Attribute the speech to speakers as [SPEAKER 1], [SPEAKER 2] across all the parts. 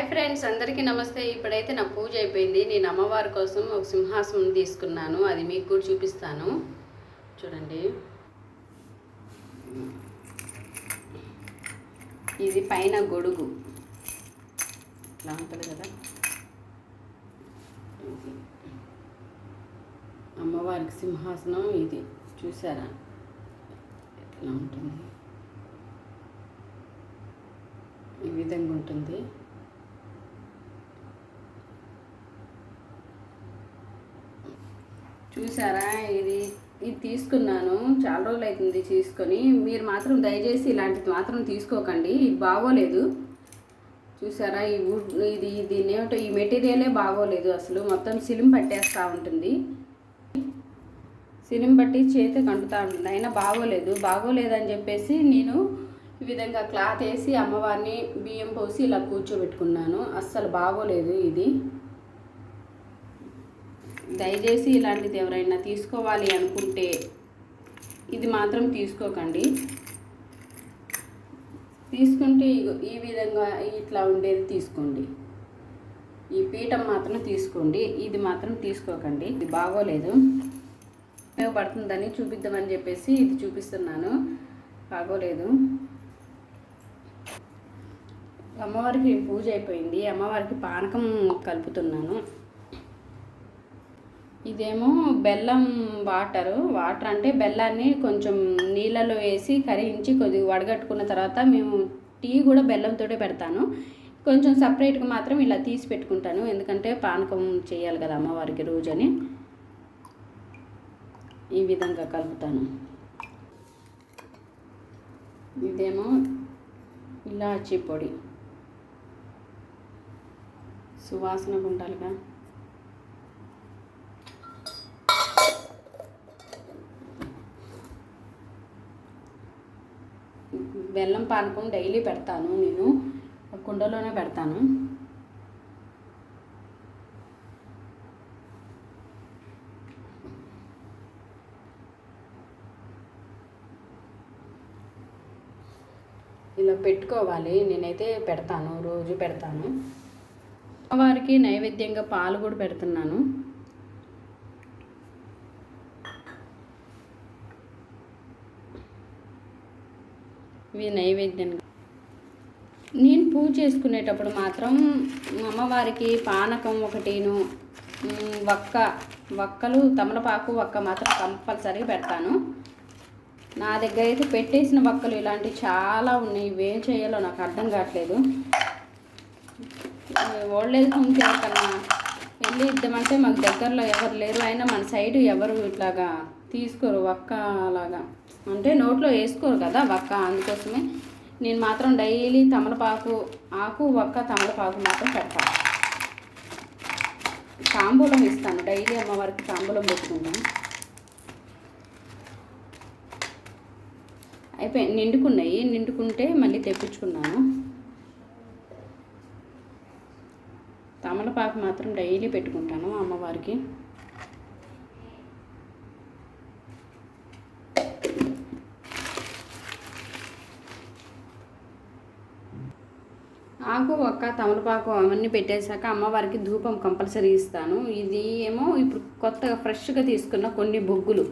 [SPEAKER 1] Hi friends అందరికీ నమస్తే. ఇప్పుడైతే నా పూజ అయిపోయింది. నేను అమ్మవారి కోసం ఒక సింహాసనం తీసుకున్నాను. అది మీకు కూడా చూపిస్తాను. చూడండి. ఇది పైన గొడుగు. ఇట్లా ఉంటుంది కదా? ఇది. అమ్మవారికి సింహాసనం ఇది. చూసారా? ఎట్లా ఉంటుంది. ఈ విధంగా ఉంటుంది. చూసారా? ఇది ఇది తీసుకున్నాను. చాలా రోజులు అవుతుంది తీసుకొని. మీరు మాత్రం దయచేసి ఇలాంటిది మాత్రం తీసుకోకండి. ఇది బాగోలేదు. చూసారా? ఈ వుడ్ ఇది దీని ఏమిటో ఈ మెటీరియలే బాగోలేదు అసలు. మొత్తం సిలిం పట్టేస్తూ ఉంటుంది. సిలిం పట్టి చేతికి అంటుతూ ఉంటుంది. అయినా బాగోలేదు. బాగోలేదని చెప్పేసి నేను ఈ విధంగా క్లాత్ వేసి అమ్మవారిని బియ్యం పోసి ఇలా కూర్చోబెట్టుకున్నాను. అస్సలు బాగోలేదు ఇది. దయచేసి ఇలాంటిది ఎవరైనా తీసుకోవాలి అనుకుంటే ఇది మాత్రం తీసుకోకండి. తీసుకుంటే ఈ విధంగా ఇట్లా ఉండేది తీసుకోండి. ఈ పీఠం మాత్రం తీసుకోండి. ఇది మాత్రం తీసుకోకండి. ఇది బాగోలేదు. ఉపయోగపడుతుందని చూపిద్దామని చెప్పేసి ఇది చూపిస్తున్నాను. బాగోలేదు. అమ్మవారికి పూజ అయిపోయింది. అమ్మవారికి పానకం కలుపుతున్నాను. ఇదేమో బెల్లం వాటరు. వాటర్ అంటే బెల్లాన్ని కొంచెం నీళ్ళలో వేసి కరిగించి కొద్దిగా వడగట్టుకున్న తర్వాత మేము టీ కూడా బెల్లంతోటే పెడతాను. కొంచెం సపరేట్గా మాత్రం ఇలా తీసి పెట్టుకుంటాను. ఎందుకంటే పానకం చేయాలి కదా అమ్మవారికి రోజని. ఈ విధంగా కలుపుతాను. ఇదేమో ఇలాచి పొడి. సువాసన ఉండాలిగా బెల్లం పానకం డైలీ పెడతాను నేను. కుండలోనే పెడతాను. ఇలా పెట్టుకోవాలి. నేనైతే పెడతాను. రోజు పెడతాను. వారికి నైవేద్యంగా పాలు కూడా పెడుతున్నాను. ఇవి నైవేద్యంగా. నేను పూజ చేసుకునేటప్పుడు మాత్రం అమ్మవారికి పానకం ఒకటిను వక్క వక్కలు తమలపాకు వక్క మాత్రం కంపల్సరీ పెడతాను. నా దగ్గర అయితే పెట్టేసిన వక్కలు ఇలాంటివి చాలా ఉన్నాయి. ఇవేం చేయాలో నాకు అర్థం కావట్లేదు. ఓల్డ్ ఏజ్ కన్నా వెళ్ళి ఇద్దామంటే మాకు దగ్గరలో ఎవరు లేరు. అయినా మన సైడ్ ఎవరు ఇట్లాగా తీసుకోరు వక్క అలాగా అంటే నోట్లో వేసుకోరు కదా వక్క అందుకోసమే నేను మాత్రం డైలీ తమలపాకు ఆకు వక్క తమలపాకు మాత్రం పెడతాను తాంబూలం ఇస్తాను డైలీ అమ్మవారికి తాంబూలం పెట్టుకుంటాను అయిపోయి నిండుకున్నాయి నిండుకుంటే మళ్ళీ తెప్పించుకున్నాను. తమలపాకు మాత్రం డైలీ పెట్టుకుంటాను అమ్మవారికి. ఆకు ఒక్క తమలపాకు అవన్నీ పెట్టేశాక అమ్మవారికి ధూపం కంపల్సరీ ఇస్తాను. ఇది ఏమో ఇప్పుడు కొత్తగా ఫ్రెష్గా తీసుకున్న కొన్ని బొగ్గులు.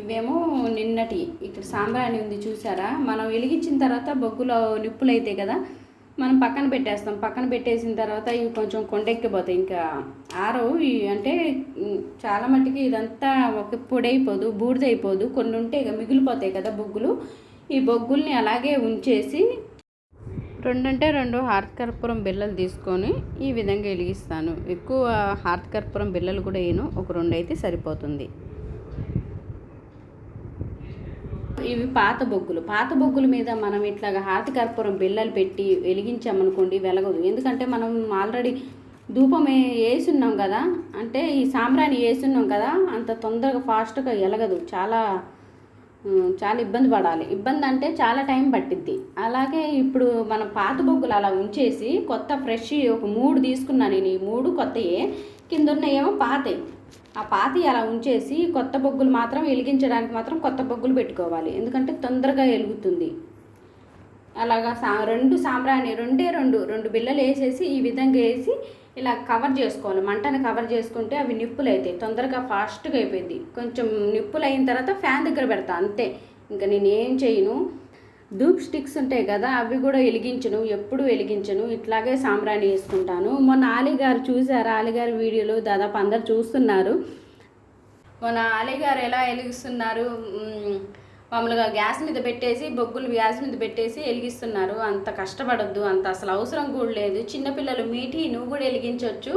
[SPEAKER 1] ఇవేమో నిన్నటి ఇక్కడ సాంబ్రాణి ఉంది చూసారా? మనం వెలిగించిన తర్వాత బొగ్గులో నిప్పులు అవుతాయి కదా మనం పక్కన పెట్టేస్తాం. పక్కన పెట్టేసిన తర్వాత ఇవి కొంచెం కొండెక్కిపోతాయి. ఇంకా ఆరవు ఇవి అంటే చాలా మట్టుకి ఇదంతా ఒక పొడి అయిపోదు బూడిదైపోదు కొన్ని ఉంటే ఇక మిగిలిపోతాయి కదా బొగ్గులు. ఈ బొగ్గుల్ని అలాగే ఉంచేసి రెండంటే రెండు హార్త్ కర్పూరం బిళ్ళలు తీసుకొని ఈ విధంగా వెలిగిస్తాను. ఎక్కువ హార్త్ కర్పూరం బిళ్ళలు కూడా వేయను. ఒక రెండు అయితే సరిపోతుంది. ఇవి పాత బొగ్గులు. పాత బొగ్గుల మీద మనం ఇట్లాగా హార్త్ కర్పూరం బిళ్ళలు పెట్టి వెలిగించామనుకోండి వెలగదు. ఎందుకంటే మనం ఆల్రెడీ ధూపం వేసున్నాం కదా. అంటే ఈ సాంబ్రాణి వేసున్నాం కదా. అంత తొందరగా ఫాస్ట్గా ఎలగదు చాలా చాలా ఇబ్బంది పడాలి. ఇబ్బంది అంటే చాలా టైం పట్టిద్ది. అలాగే ఇప్పుడు మనం పాత బొగ్గులు అలా ఉంచేసి కొత్త ఫ్రెష్ ఒక మూడు తీసుకున్నాను నేను. ఈ మూడు కొత్తయే. కింద ఉన్నయేమో పాతయి ఆ పాతి అలా ఉంచేసి కొత్త బొగ్గులు మాత్రం వెలిగించడానికి మాత్రం కొత్త బొగ్గులు పెట్టుకోవాలి. ఎందుకంటే తొందరగా వెలుగుతుంది. అలాగా సా రెండు సాంబ్రాణి రెండే రెండు రెండు బిళ్ళలు వేసేసి ఈ విధంగా వేసి ఇలా కవర్ చేసుకోవాలి. మంటని కవర్ చేసుకుంటే అవి నిప్పులు అవుతాయి తొందరగా ఫాస్ట్గా అయిపోయింది. కొంచెం నిప్పులు అయిన తర్వాత ఫ్యాన్ దగ్గర పెడతా అంతే. ఇంకా నేను ఏం చేయను? ధూప్ స్టిక్స్ ఉంటాయి కదా అవి కూడా వెలిగించను. ఎప్పుడు వెలిగించను. ఇట్లాగే సాంబ్రాణి వేసుకుంటాను. మొన్న ఆలిగారు గారు ఆలిగారు వీడియోలో వీడియోలు దాదాపు అందరు చూస్తున్నారు. మొన్న ఆలిగారు ఎలా వెలిగిస్తున్నారు? మామూలుగా గ్యాస్ మీద పెట్టేసి బొగ్గులు గ్యాస్ మీద పెట్టేసి వెలిగిస్తున్నారు అంత కష్టపడొద్దు అంత అసలు అవసరం కూడా లేదు. చిన్నపిల్లలు మీటి నువ్వు కూడా వెలిగించవచ్చు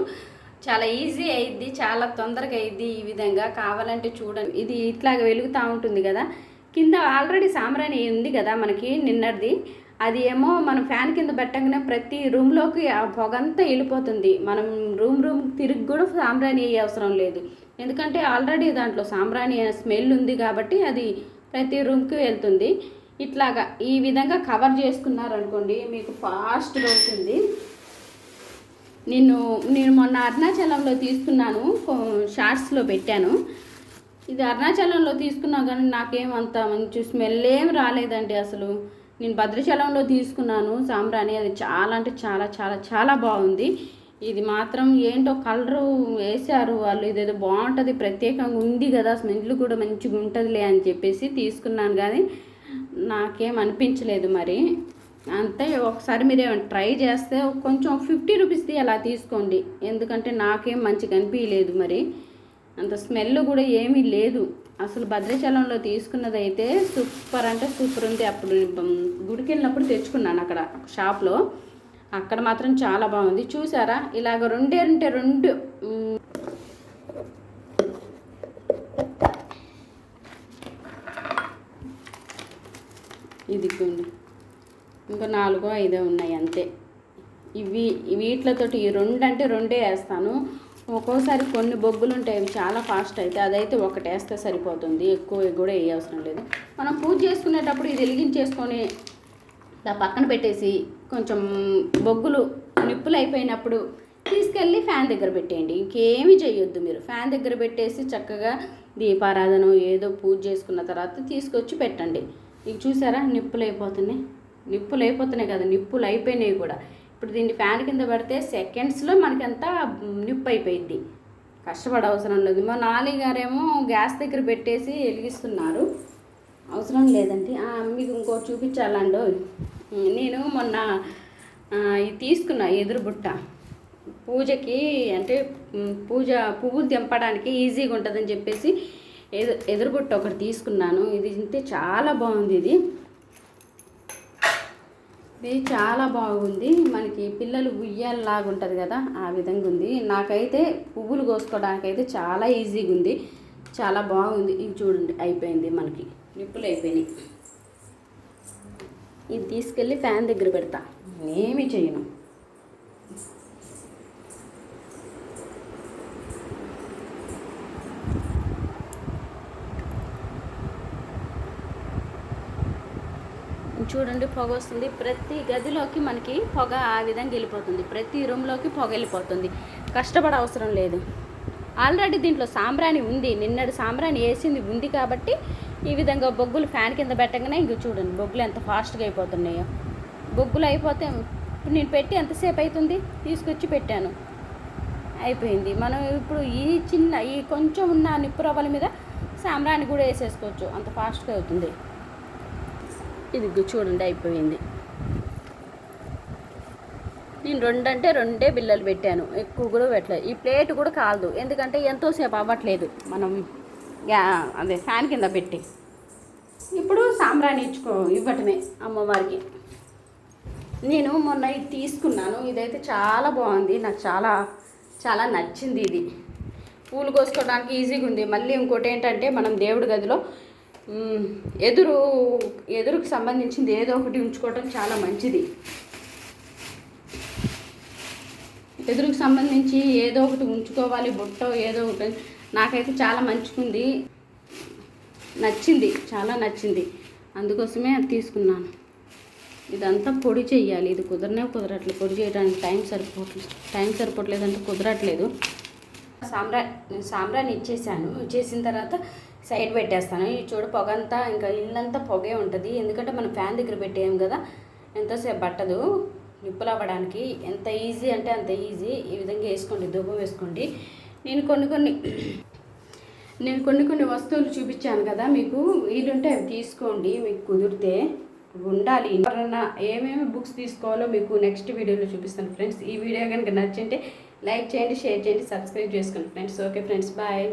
[SPEAKER 1] చాలా ఈజీ అయింది చాలా తొందరగా అయింది ఈ విధంగా. కావాలంటే చూడండి. ఇది ఇట్లాగ వెలుగుతూ ఉంటుంది కదా. కింద ఆల్రెడీ సాంబ్రాణి ఉంది కదా మనకి నిన్నటిది. అది ఏమో మనం ఫ్యాన్ కింద పెట్టగానే ప్రతి రూమ్లోకి ఆ పొగంతా వెళ్ళిపోతుంది. మనం రూమ్ రూమ్ తిరిగి కూడా సాంబ్రాణి అవసరం లేదు. ఎందుకంటే ఆల్రెడీ దాంట్లో సాంబ్రాణి స్మెల్ ఉంది కాబట్టి అది ప్రతి రూమ్కి వెళ్తుంది. ఇట్లాగా ఈ విధంగా కవర్ చేసుకున్నారనుకోండి మీకు ఫాస్ట్గా అవుతుంది నేను నేను మొన్న అరుణాచలంలో తీసుకున్నాను షార్ట్స్లో పెట్టాను. ఇది అరుణాచలంలో తీసుకున్నా కానీ నాకేమంత మంచి స్మెల్ ఏం రాలేదండి అసలు. నేను భద్రాచలంలో తీసుకున్నాను సాంబ్రాణి అది చాలా అంటే చాలా చాలా చాలా బాగుంది. ఇది మాత్రం ఏంటో కలరు వేశారు వాళ్ళు. ఇదేదో బాగుంటుంది ప్రత్యేకంగా ఉంది కదా స్మెల్ కూడా మంచిగా ఉంటుందిలే అని చెప్పేసి తీసుకున్నాను కానీ నాకేం అనిపించలేదు మరి. అంతే ఒకసారి మీరు ఏమైనా ట్రై చేస్తే కొంచెం ఫిఫ్టీ రూపీస్ది అలా తీసుకోండి. ఎందుకంటే నాకేం మంచిగా అనిపించలేదు మరి. అంత స్మెల్ కూడా ఏమీ లేదు. అసలు భద్రాచలంలో తీసుకున్నదైతే సూపర్ అంటే సూపర్ ఉంది. అప్పుడు గుడికి వెళ్ళినప్పుడు తెచ్చుకున్నాను అక్కడ షాప్లో. అక్కడ మాత్రం చాలా బాగుంది. చూసారా? ఇలాగ రెండే రెండే రెండు ఇది కొన్ని ఇంకా నాలుగో ఐదో ఉన్నాయి అంతే. ఇవి వీటితోటి ఈ రెండు అంటే రెండే వేస్తాను. ఒక్కోసారి కొన్ని బొగ్గులు ఉంటాయి చాలా ఫాస్ట్ అయితే అదైతే ఒకటి వేస్తే సరిపోతుంది. ఎక్కువ కూడా వేయవసరం లేదు. మనం పూజ చేసుకునేటప్పుడు ఇది వెలిగించేసుకొని ఇలా పక్కన పెట్టేసి కొంచెం బొగ్గులు నిప్పులు అయిపోయినప్పుడు తీసుకెళ్ళి ఫ్యాన్ దగ్గర పెట్టేయండి. ఇంకేమి చేయొద్దు మీరు. ఫ్యాన్ దగ్గర పెట్టేసి చక్కగా దీపారాధన ఏదో పూజ చేసుకున్న తర్వాత తీసుకొచ్చి పెట్టండి. ఇక చూసారా? నిప్పులు అయిపోతున్నాయి. నిప్పులు అయిపోతున్నాయి కదా. నిప్పులు అయిపోయినాయి కూడా. ఇప్పుడు దీన్ని ఫ్యాన్ కింద పెడితే సెకండ్స్లో మనకంతా నిప్పు అయిపోయింది. కష్టపడ అవసరం లేదు. మా నాలి గారేమో గ్యాస్ దగ్గర పెట్టేసి వెలిగిస్తున్నారు. అవసరం లేదండి. మీకు ఇంకో చూపించాలండో నేను మొన్న ఇది తీసుకున్నా ఎదురు బుట్ట. పూజకి అంటే పూజ పువ్వులు తెంపడానికి ఈజీగా ఉంటుందని చెప్పేసి ఎదు ఎదురు బుట్ట ఒకటి తీసుకున్నాను. ఇది తింటే చాలా బాగుంది ఇది. ఇది చాలా బాగుంది. మనకి పిల్లలు ఉయ్యాలలాగా ఉంటుంది కదా ఆ విధంగా ఉంది. నాకైతే పువ్వులు కోసుకోవడానికి అయితే చాలా ఈజీగా ఉంది. చాలా బాగుంది. ఇది చూడండి అయిపోయింది మనకి. నిప్పులు అయిపోయినాయి. ఇది తీసుకెళ్ళి ఫ్యాన్ దగ్గర పెడతా. ఏమీ చేయను చూడండి పొగ వస్తుంది. ప్రతి గదిలోకి మనకి పొగ ఆ విధంగా వెళ్ళిపోతుంది. ప్రతి రూమ్లోకి పొగ వెళ్ళిపోతుంది. కష్టపడ అవసరం లేదు. ఆల్రెడీ దీంట్లో సాంబ్రాణి ఉంది. నిన్నటి సాంబ్రాణి వేసింది ఉంది కాబట్టి ఈ విధంగా బొగ్గులు ఫ్యాన్ కింద పెట్టగానే ఇంక చూడండి బొగ్గులు ఎంత ఫాస్ట్గా అయిపోతున్నాయో. బొగ్గులు అయిపోతే ఇప్పుడు నేను పెట్టి ఎంతసేపు అవుతుంది తీసుకొచ్చి పెట్టాను. అయిపోయింది. మనం ఇప్పుడు ఈ చిన్న ఈ కొంచెం ఉన్న నిప్పు రవ్వల మీద సామ్రాన్ని కూడా వేసేసుకోవచ్చు. అంత ఫాస్ట్గా అవుతుంది. ఇది చూడండి అయిపోయింది. నేను రెండంటే రెండే బిల్లలు పెట్టాను. ఎక్కువ కూడా పెట్టలేదు. ఈ ప్లేట్ కూడా కాలదు. ఎందుకంటే ఎంతోసేపు అవ్వట్లేదు. మనం అదే ఫ్యాన్ కింద పెట్టి. ఇప్పుడు సాంబ్రాణి ఇచ్చుకో ఇవ్వటమే అమ్మవారికి. నేను మొన్న ఇది తీసుకున్నాను ఇదైతే చాలా బాగుంది నాకు చాలా చాలా నచ్చింది ఇది. పూలు కోసుకోవడానికి ఈజీగా ఉంది. మళ్ళీ ఇంకోటి ఏంటంటే మనం దేవుడి గదిలో ఎదురు ఎదురుకు సంబంధించింది ఏదో ఒకటి ఉంచుకోవటం చాలా మంచిది. ఎదురుకు సంబంధించి ఏదో ఒకటి ఉంచుకోవాలి బుట్ట ఏదో ఒకటి నాకైతే చాలా మంచిగుంది. నచ్చింది చాలా నచ్చింది. అందుకోసమే అది తీసుకున్నాను. ఇదంతా పొడి చేయాలి ఇది కుదరనే కుదరట్లేదు. పొడి చేయడానికి టైం సరిపోవట్లేదు టైం సరిపోవట్లేదు అంటే కుదరట్లేదు. సాంబ్రా సాంబ్రాన్ని ఇచ్చేసాను. ఇచ్చేసిన తర్వాత సైడ్ పెట్టేస్తాను. ఈ చూడు పొగ అంతా ఇంకా ఇల్లంతా పొగే ఉంటుంది. ఎందుకంటే మనం ఫ్యాన్ దగ్గర పెట్టేయం కదా. ఎంతోసేపు పట్టదు. నిప్పులు అవ్వడానికి ఎంత ఈజీ అంటే అంత ఈజీ. ఈ విధంగా వేసుకోండి దుబ్బ వేసుకోండి. నేను కొన్ని కొన్ని నేను కొన్ని కొన్ని వస్తువులు చూపించాను కదా మీకు వీలుంటే అవి తీసుకోండి మీకు కుదిరితే ఉండాలి. ఎవరన్నా ఏమేమి బుక్స్ తీసుకోవాలో మీకు నెక్స్ట్ వీడియోలో చూపిస్తాను ఫ్రెండ్స్. ఈ వీడియో కనుక నచ్చింటే లైక్ చేయండి షేర్ చేయండి సబ్స్క్రైబ్ చేసుకోండి ఫ్రెండ్స్. Okay friends bye.